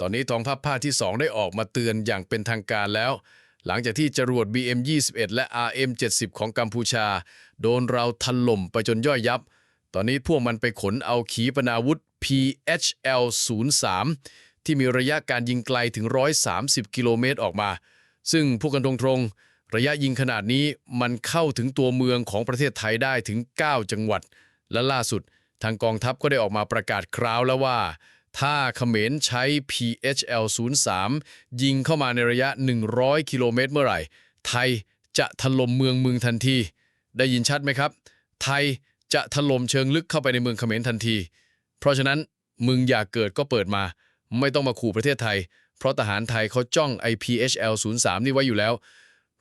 ตอนนี้กองทัพภาคที่ 2 ได้ออกมาเตือนอย่างเป็นทางการแล้ว หลังจากที่จรวด BM-21 และ RM-70 ของกัมพูชา โดนเราถล่มไปจนย่อยยับ ตอนนี้พวกมันไปขนเอาขีปนาวุธ PHL-03 ที่มีระยะการยิงไกลถึง 130 กิโลเมตรออกมา ซึ่งพูดกันตรงๆ ระยะยิงขนาดนี้มันเข้าถึงตัวเมืองของประเทศไทยได้ถึง 9 จังหวัด และล่าสุด ทางกองทัพก็ได้ออกมาประกาศคราวแล้วว่า ถ้าเขมรใช้ PHL-03 ยิงเข้ามาในระยะ 100 กิโลเมตรเมื่อไหร่ ไทยจะถล่มเมืองเมึงทันที ได้ยินชัดไหมครับ ไทยจะถล่มเชิงลึกเข้าไปในเมืองเขมรทันที เพราะฉะนั้นมึงอยากเกิดก็เปิดมา ไม่ต้องมาขู่ประเทศไทย เพราะทหารไทยเขาจ้อง IPHL-03 นี่ไว้อยู่แล้ว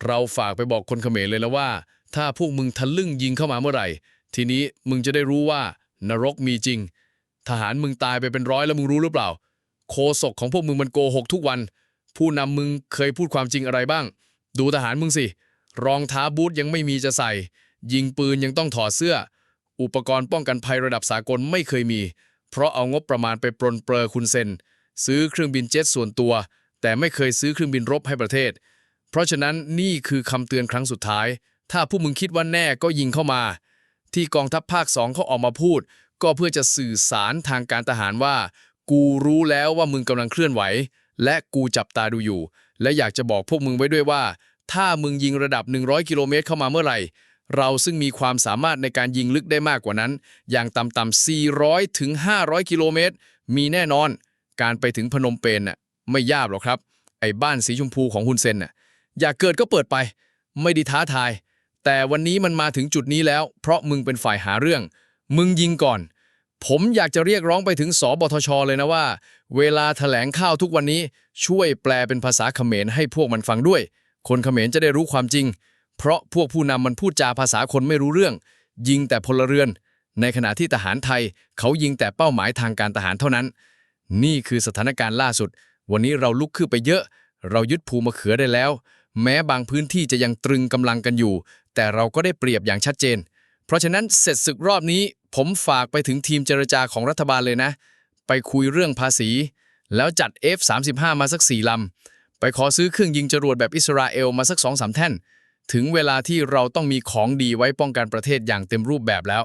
เราฝากไปบอกคนเขมรเลยแล้วว่า ถ้าพวกมึงทะลึ่งยิงเข้ามาเมื่อไหร่ ทีนี้มึงจะได้รู้ว่านรกมีจริง ทหารมึงตายไปเป็นร้อยแล้วมึงรู้หรือเปล่า โคศกของพวกมึงมันโกหกทุกวัน ผู้นำมึงเคยพูดความจริงอะไรบ้าง ดูทหารมึงสิ รองเท้าบูทยังไม่มีจะใส่ ยิงปืนยังต้องถอดเสื้อ อุปกรณ์ป้องกันภัยระดับสากลไม่เคยมี เพราะเอางบประมาณไปปรนเปรอคุณเซน ซื้อเครื่องบินเจ็ตส่วนตัว แต่ไม่เคยซื้อเครื่องบินรบให้ประเทศ เพราะฉะนั้นนี่คือคำเตือนครั้งสุดท้าย ถ้าผู้มึงคิดว่าแน่ก็ยิงเข้ามา ที่กองทัพภาคสองเขาออกมาพูด ก็เพื่อจะสื่อสารทางการทหารว่า กูรู้แล้วว่ามึงกำลังเคลื่อนไหว และกูจับตาดูอยู่ และอยากจะบอกพวกมึงไว้ด้วยว่า ถ้ามึงยิงระดับ 100 กิโลเมตรเข้ามาเมื่อไหร่ เราซึ่งมีความสามารถในการยิงลึกได้มากกว่านั้น อย่างต่ำๆ400 ถึง 500 กิโลเมตร มีแน่นอน การไปถึงพนมเปญน่ะไม่ยากหรอกครับ ไอ้บ้านสีชมพูของฮุนเซนน่ะอยากเกิดก็เปิดไป ไม่ได้ท้าทาย แต่วันนี้มันมาถึงจุดนี้แล้ว เพราะมึงเป็นฝ่ายหาเรื่อง มึงยิงก่อน ผมอยากจะเรียกร้องไปถึงสบทช เลยนะว่า เวลาแถลงข่าวทุกวันนี้ช่วยแปลเป็นภาษาเขมรให้พวกมันฟังด้วย คนเขมรจะได้รู้ความจริง เพราะพวกผู้นำมันพูดจาภาษาคนไม่รู้เรื่อง ยิงแต่พลเรือน ในขณะที่ทหารไทย เขายิงแต่เป้าหมายทางการทหารเท่านั้น นี่คือสถานการณ์ล่าสุด วันนี้เราลุกขึ้นไปเยอะ เรายึดภูมะเขือได้แล้ว แม้บางพื้นที่จะยังตรึงกำลังกันอยู่ แต่เราก็ได้เปรียบอย่างชัดเจน เพราะฉะนั้นเสร็จศึกรอบนี้ ผมฝากไปถึงทีมเจรจาของรัฐบาลเลยนะ ไปคุยเรื่องภาษี แล้วจัด F35 มาสักสี่ลำ ไปขอซื้อเครื่องยิงจรวดแบบอิสราเอลมาสักสองสามแท่น ถึงเวลาที่เราต้องมีของดีไว้ป้องกันประเทศอย่างเต็มรูปแบบแล้ว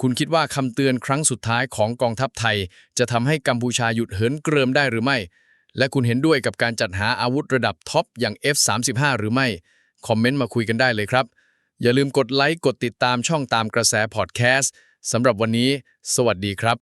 คุณคิดว่าคำเตือนครั้งสุดท้ายของกองทัพไทย จะทำให้กัมพูชาหยุดเหินเกริมได้หรือไม่ และคุณเห็นด้วยกับการจัดหาอาวุธระดับท็อปอย่าง F35 หรือไม่ คอมเมนต์มาคุยกันได้เลยครับ อย่าลืมกดไลค์กดติดตามช่องตามกระแสพอดแคสต์สำหรับวันนี้ สวัสดีครับ